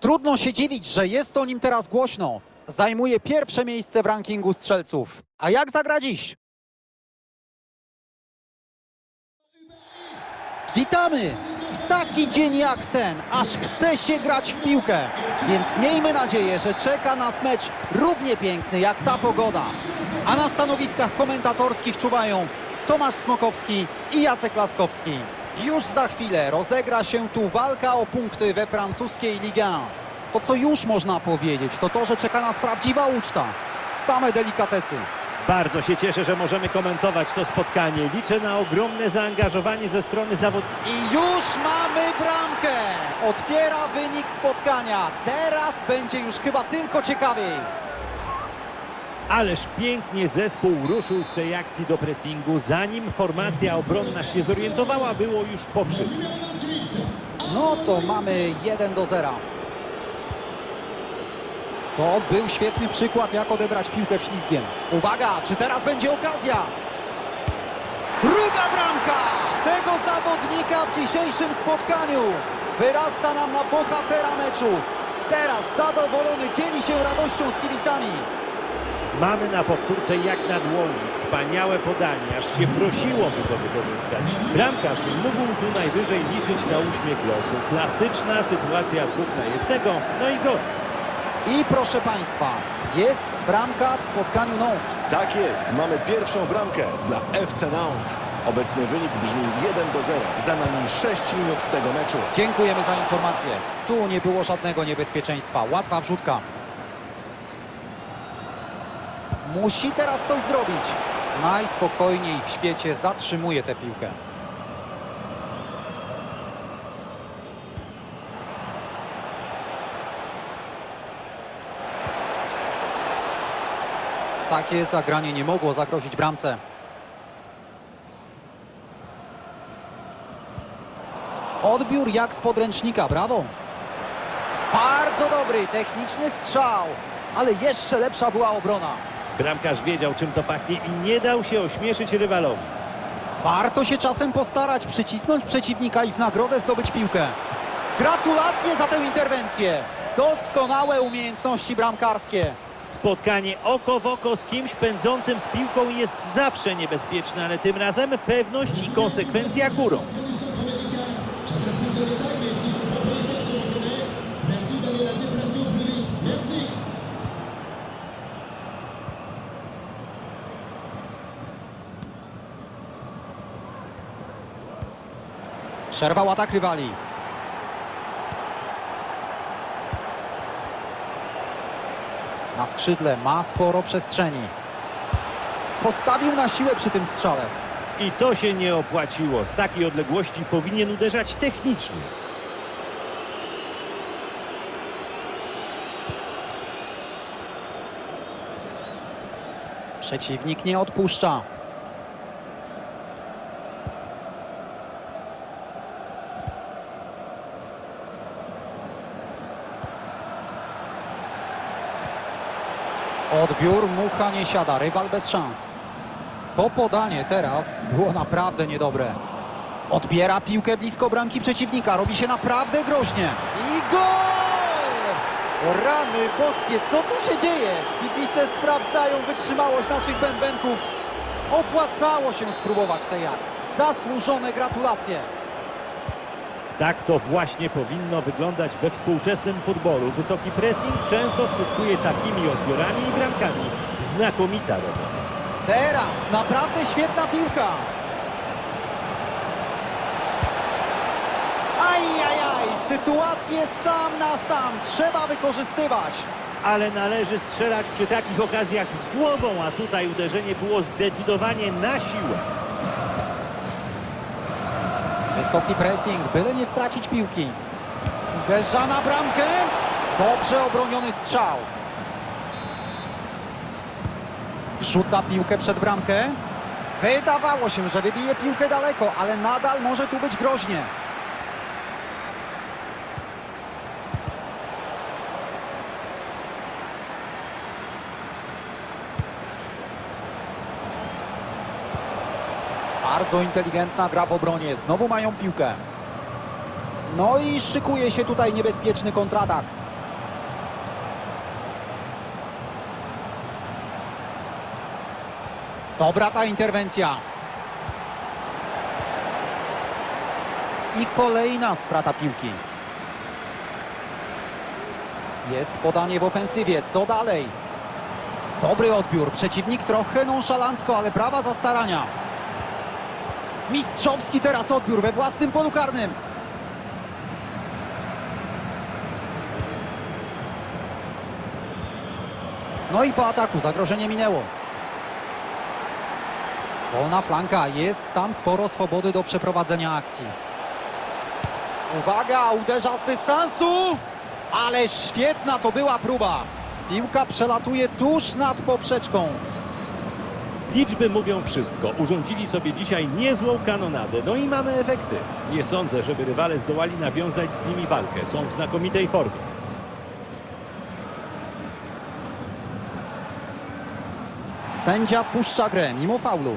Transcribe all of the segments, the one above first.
Trudno się dziwić, że jest o nim teraz głośno. Zajmuje pierwsze miejsce w rankingu strzelców. A jak zagra dziś? Witamy! W taki dzień jak ten, aż chce się grać w piłkę. Więc miejmy nadzieję, że czeka nas mecz równie piękny jak ta pogoda. A na stanowiskach komentatorskich czuwają Tomasz Smokowski i Jacek Laskowski. Już za chwilę rozegra się tu walka o punkty we francuskiej Ligue 1. To co już można powiedzieć, to to, że czeka nas prawdziwa uczta. Same delikatesy. Bardzo się cieszę, że możemy komentować to spotkanie. Liczę na ogromne zaangażowanie ze strony zawodników. I już mamy bramkę! Otwiera wynik spotkania. Teraz będzie już chyba tylko ciekawiej. Ależ pięknie zespół ruszył w tej akcji do pressingu. Zanim formacja obronna się zorientowała, było już po wszystkim. No to mamy 1 do 0. To był świetny przykład, jak odebrać piłkę ślizgiem. Uwaga, czy teraz będzie okazja? Druga bramka tego zawodnika w dzisiejszym spotkaniu. Wyrasta nam na bohatera meczu. Teraz zadowolony dzieli się radością z kibicami. Mamy na powtórce jak na dłoni. Wspaniałe podanie, aż się prosiło, by to wykorzystać. Bramkarz mógł tu najwyżej liczyć na uśmiech losu. Klasyczna sytuacja dwóch na jednego, no i gol. I proszę Państwa, jest bramka w spotkaniu Nantes. Tak jest, mamy pierwszą bramkę dla FC Nantes. Obecny wynik brzmi 1 do 0. Za nami 6 minut tego meczu. Dziękujemy za informację. Tu nie było żadnego niebezpieczeństwa. Łatwa wrzutka. Musi teraz coś zrobić. Najspokojniej w świecie zatrzymuje tę piłkę. Takie zagranie nie mogło zagrozić bramce. Odbiór jak z podręcznika, brawo. Bardzo dobry, techniczny strzał, ale jeszcze lepsza była obrona. Bramkarz wiedział, czym to pachnie i nie dał się ośmieszyć rywalowi. Warto się czasem postarać, przycisnąć przeciwnika i w nagrodę zdobyć piłkę. Gratulacje za tę interwencję. Doskonałe umiejętności bramkarskie. Spotkanie oko w oko z kimś pędzącym z piłką jest zawsze niebezpieczne, ale tym razem pewność i konsekwencja górą. Przerwał atak rywali. Na skrzydle ma sporo przestrzeni. Postawił na siłę przy tym strzale. I to się nie opłaciło. Z takiej odległości powinien uderzać technicznie. Przeciwnik nie odpuszcza. Odbiór, mucha nie siada, rywal bez szans. To podanie teraz było naprawdę niedobre. Odbiera piłkę blisko bramki przeciwnika, robi się naprawdę groźnie. I gol! Rany boskie, co tu się dzieje? Kibice sprawdzają wytrzymałość naszych bębenków. Opłacało się spróbować tej akcji. Zasłużone gratulacje. Tak to właśnie powinno wyglądać we współczesnym futbolu. Wysoki pressing często skutkuje takimi odbiorami i bramkami. Znakomita robota. Teraz naprawdę świetna piłka. Ajajaj, sytuację sam na sam trzeba wykorzystywać. Ale należy strzelać przy takich okazjach z głową, a tutaj uderzenie było zdecydowanie na siłę. Wysoki pressing, byle nie stracić piłki. Uderza na bramkę. Dobrze obroniony strzał. Wrzuca piłkę przed bramkę. Wydawało się, że wybije piłkę daleko, ale nadal może tu być groźnie. Bardzo inteligentna gra w obronie. Znowu mają piłkę. No i szykuje się tutaj niebezpieczny kontratak. Dobra ta interwencja. I kolejna strata piłki. Jest podanie w ofensywie. Co dalej? Dobry odbiór. Przeciwnik trochę nonszalancko, ale prawa za starania. Mistrzowski teraz odbiór we własnym polu karnym. No i po ataku zagrożenie minęło. Wolna flanka, jest tam sporo swobody do przeprowadzenia akcji. Uwaga, uderza z dystansu, ale świetna to była próba. Piłka przelatuje tuż nad poprzeczką. Liczby mówią wszystko. Urządzili sobie dzisiaj niezłą kanonadę. No i mamy efekty. Nie sądzę, żeby rywale zdołali nawiązać z nimi walkę. Są w znakomitej formie. Sędzia puszcza grę mimo faulu.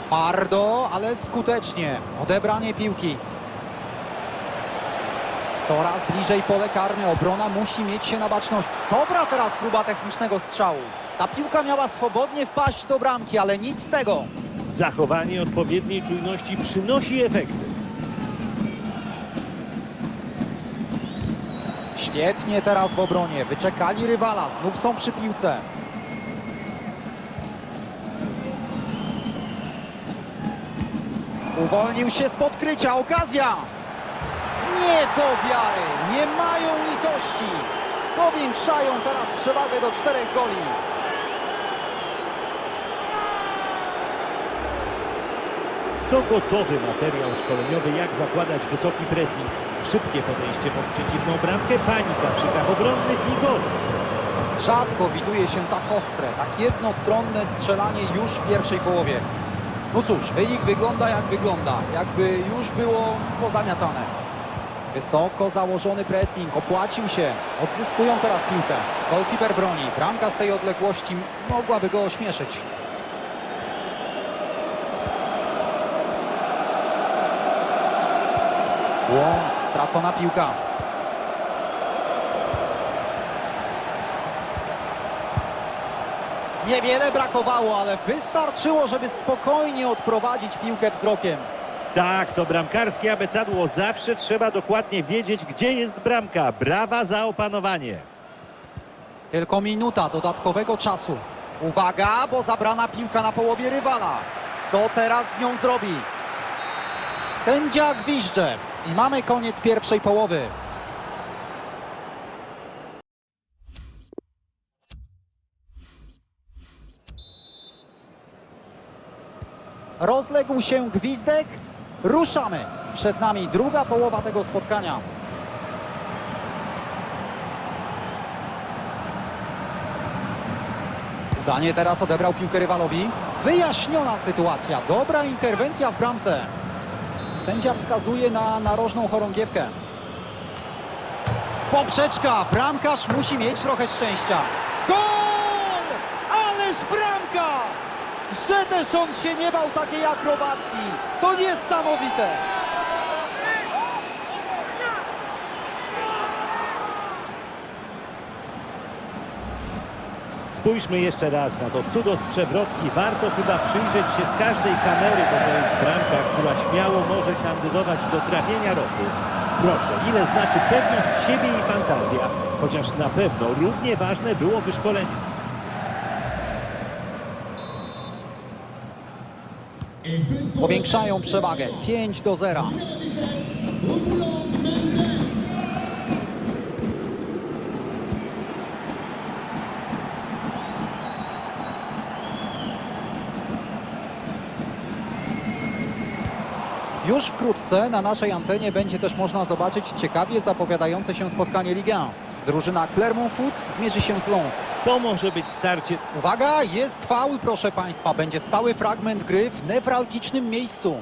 Twardo, ale skutecznie. Odebranie piłki. Coraz bliżej pole karne. Obrona musi mieć się na baczność. Dobra teraz próba technicznego strzału. Ta piłka miała swobodnie wpaść do bramki, ale nic z tego. Zachowanie odpowiedniej czujności przynosi efekty. Świetnie teraz w obronie. Wyczekali rywala. Znów są przy piłce. Uwolnił się z podkrycia. Okazja! Nie do wiary. Nie mają litości. Powiększają teraz przewagę do czterech goli. To gotowy materiał szkoleniowy, jak zakładać wysoki pressing. Szybkie podejście pod przeciwną bramkę, panika w szykach obronnych i gol. Rzadko widuje się tak ostre, tak jednostronne strzelanie już w pierwszej połowie. No cóż, wynik wygląda jak wygląda, jakby już było pozamiatane. Wysoko założony pressing, opłacił się, odzyskują teraz piłkę. Golkiper broni, bramka z tej odległości mogłaby go ośmieszyć. Błąd, stracona piłka. Niewiele brakowało, ale wystarczyło, żeby spokojnie odprowadzić piłkę wzrokiem. Tak, to bramkarskie abecadło. Zawsze trzeba dokładnie wiedzieć, gdzie jest bramka. Brawa za opanowanie. Tylko minuta dodatkowego czasu. Uwaga, bo zabrana piłka na połowie rywala. Co teraz z nią zrobi? Sędzia gwizdże. Mamy koniec pierwszej połowy. Rozległ się gwizdek. Ruszamy. Przed nami druga połowa tego spotkania. Udanie teraz odebrał piłkę rywalowi. Wyjaśniona sytuacja. Dobra interwencja w bramce. Sędzia wskazuje na narożną chorągiewkę. Poprzeczka. Bramkarz musi mieć trochę szczęścia. Gol! Ależ bramka! Że też on się nie bał takiej akrobacji. To niesamowite. Spójrzmy jeszcze raz na to cudo z przewrotki. Warto chyba przyjrzeć się z każdej kamery, bo to jest bramka, która śmiało może kandydować do trafienia roku. Proszę, ile znaczy pewność siebie i fantazja, chociaż na pewno równie ważne było wyszkolenie. Powiększają przewagę. 5 do 0. Już wkrótce na naszej antenie będzie też można zobaczyć ciekawie zapowiadające się spotkanie Ligue 1. Drużyna Clermont Foot zmierzy się z Lens. To może być starcie Uwaga, jest faul, proszę Państwa. Będzie stały fragment gry w newralgicznym miejscu.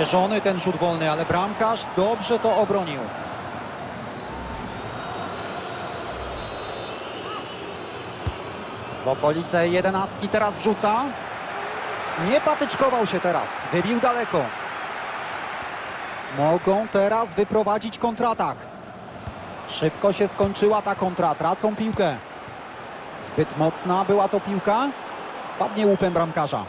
Zamierzony ten rzut wolny, ale bramkarz dobrze to obronił. W okolice jedenastki teraz wrzuca. Nie patyczkował się teraz, wybił daleko. Mogą teraz wyprowadzić kontratak. Szybko się skończyła ta kontra, tracą piłkę. Zbyt mocna była to piłka. Padnie łupem bramkarza.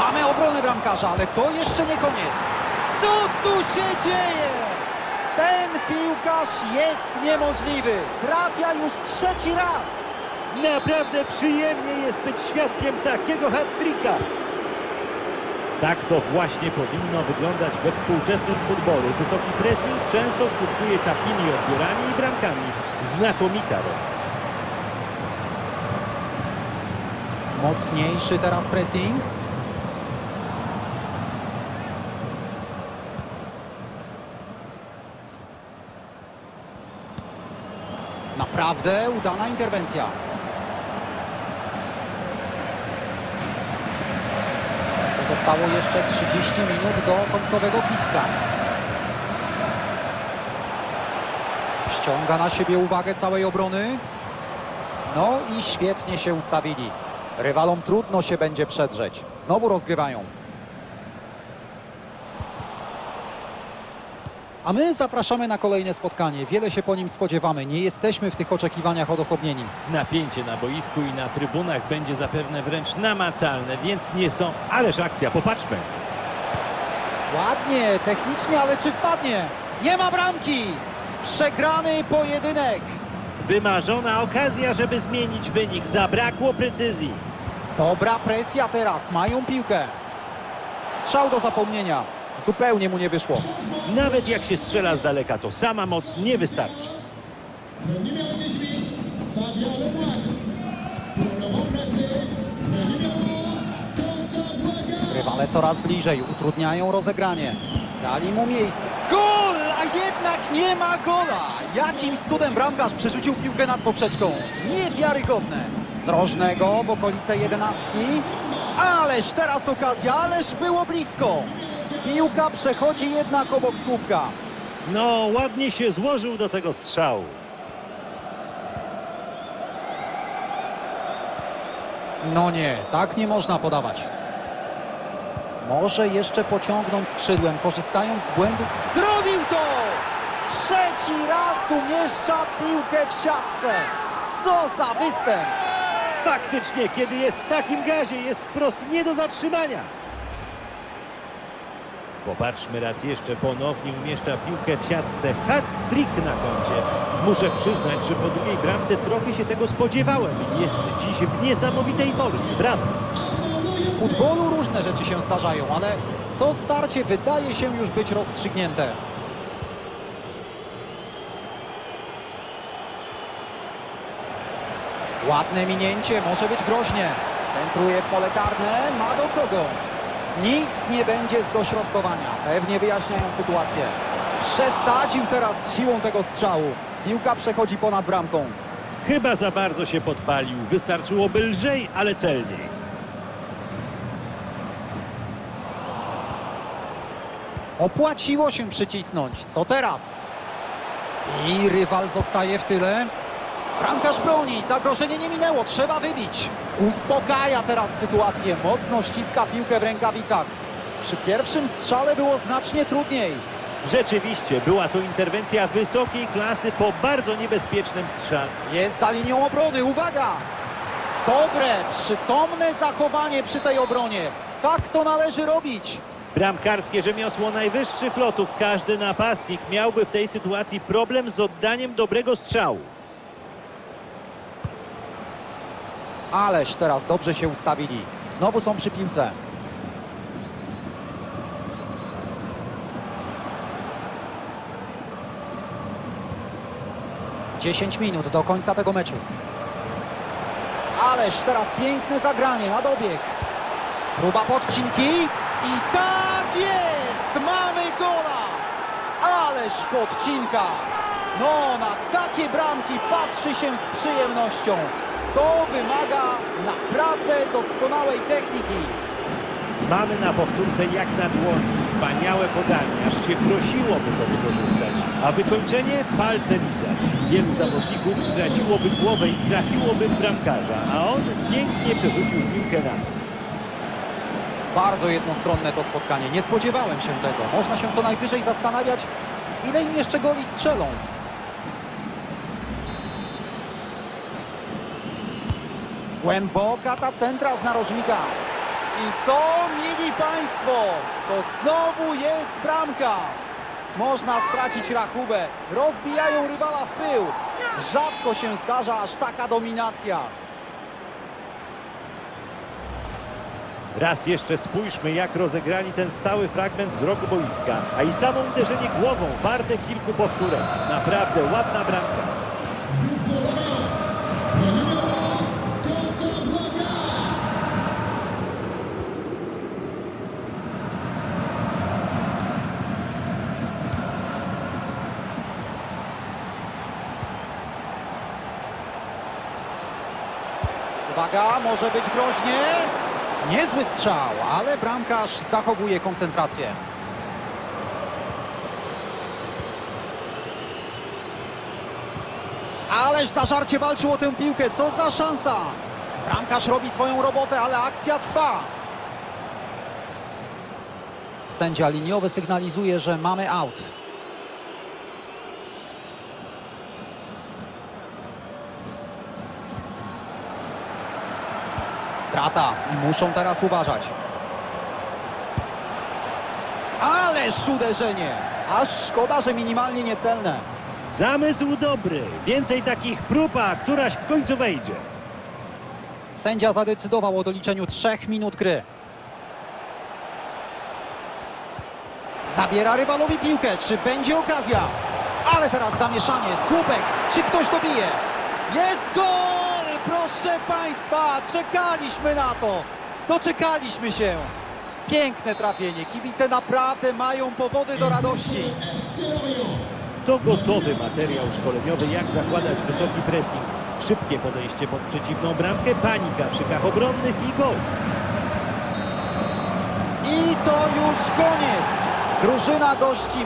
Mamy obronę bramkarza, ale to jeszcze nie koniec. Co tu się dzieje? Ten piłkarz jest niemożliwy. Trafia już trzeci raz. Naprawdę przyjemnie jest być świadkiem takiego hat-tricka. Tak to właśnie powinno wyglądać we współczesnym futbolu. Wysoki pressing często skutkuje takimi odbiorami i bramkami. Znakomita rola. Mocniejszy teraz pressing. Naprawdę udana interwencja. Zostało jeszcze 30 minut do końcowego piska. Ściąga na siebie uwagę całej obrony. No i świetnie się ustawili. Rywalom trudno się będzie przedrzeć. Znowu rozgrywają. A my zapraszamy na kolejne spotkanie. Wiele się po nim spodziewamy. Nie jesteśmy w tych oczekiwaniach odosobnieni. Napięcie na boisku i na trybunach będzie zapewne wręcz namacalne, więc nie są... Ależ akcja, popatrzmy. Ładnie, technicznie, ale czy wpadnie? Nie ma bramki! Przegrany pojedynek. Wymarzona okazja, żeby zmienić wynik. Zabrakło precyzji. Dobra presja teraz. Mają piłkę. Strzał do zapomnienia. Zupełnie mu nie wyszło. Nawet jak się strzela z daleka, to sama moc nie wystarczy. Rywale coraz bliżej, utrudniają rozegranie. Dali mu miejsce. Gol! A jednak nie ma gola! Jakimś cudem bramkarz przerzucił piłkę nad poprzeczką. Niewiarygodne. Z rożnego w okolice jedenastki. Ależ teraz okazja, ależ było blisko. Piłka przechodzi jednak obok słupka. No, ładnie się złożył do tego strzału. No nie, tak nie można podawać. Może jeszcze pociągnąć skrzydłem, korzystając z błędu. Zrobił to! Trzeci raz umieszcza piłkę w siatce. Co za występ! Faktycznie, kiedy jest w takim gazie, jest wprost nie do zatrzymania. Popatrzmy raz jeszcze, ponownie umieszcza piłkę w siatce. Hat-trick na koncie. Muszę przyznać, że po drugiej bramce trochę się tego spodziewałem. Jest dziś w niesamowitej formie. Brawo. W futbolu różne rzeczy się zdarzają, ale to starcie wydaje się już być rozstrzygnięte. Ładne minięcie, może być groźnie. Centruje w pole karne, ma do kogo. Nic nie będzie z dośrodkowania. Pewnie wyjaśniają sytuację. Przesadził teraz siłą tego strzału. Piłka przechodzi ponad bramką. Chyba za bardzo się podpalił. Wystarczyłoby lżej, ale celniej. Opłaciło się przycisnąć. Co teraz? I rywal zostaje w tyle. Bramkarz broni. Zagrożenie nie minęło. Trzeba wybić. Uspokaja teraz sytuację. Mocno ściska piłkę w rękawicach. Przy pierwszym strzale było znacznie trudniej. Rzeczywiście, była to interwencja wysokiej klasy po bardzo niebezpiecznym strzale. Jest za linią obrony. Uwaga! Dobre, przytomne zachowanie przy tej obronie. Tak to należy robić. Bramkarskie rzemiosło najwyższych lotów. Każdy napastnik miałby w tej sytuacji problem z oddaniem dobrego strzału. Ależ teraz dobrze się ustawili. Znowu są przy piłce. Dziesięć minut do końca tego meczu. Ależ teraz piękne zagranie na dobieg. Próba podcinki i tak jest! Mamy gola! Ależ podcinka! No, na takie bramki patrzy się z przyjemnością. To wymaga naprawdę doskonałej techniki. Mamy na powtórce jak na dłoni. Wspaniałe podanie, aż się prosiło, by to wykorzystać. A wykończenie palce lizać. Wielu zawodników straciłoby głowę i trafiłoby w bramkarza, a on pięknie przerzucił piłkę na. Bardzo jednostronne to spotkanie. Nie spodziewałem się tego. Można się co najwyżej zastanawiać, ile im jeszcze goli strzelą. Głęboka ta centra z narożnika. I co mieli Państwo? To znowu jest bramka. Można stracić rachubę. Rozbijają rywala w pył. Rzadko się zdarza aż taka dominacja. Raz jeszcze spójrzmy, jak rozegrali ten stały fragment z rogu boiska. A i samo uderzenie głową warte kilku powtórek. Naprawdę ładna bramka. Może być groźnie. Niezły strzał, ale bramkarz zachowuje koncentrację. Ależ zażarcie walczył o tę piłkę, co za szansa! Bramkarz robi swoją robotę, ale akcja trwa. Sędzia liniowy sygnalizuje, że mamy out. Strata i muszą teraz uważać. Ależ uderzenie! Aż szkoda, że minimalnie niecelne. Zamysł dobry. Więcej takich prób, a któraś w końcu wejdzie. Sędzia zadecydował o doliczeniu trzech minut gry. Zabiera rywalowi piłkę. Czy będzie okazja? Ale teraz zamieszanie. Słupek. Czy ktoś dobije? Jest gol! Proszę Państwa, czekaliśmy na to. Doczekaliśmy się. Piękne trafienie. Kibice naprawdę mają powody do radości. To gotowy materiał szkoleniowy, jak zakładać wysoki pressing. Szybkie podejście pod przeciwną bramkę, panika w szykach obronnych i gol. I to już koniec. Drużyna gości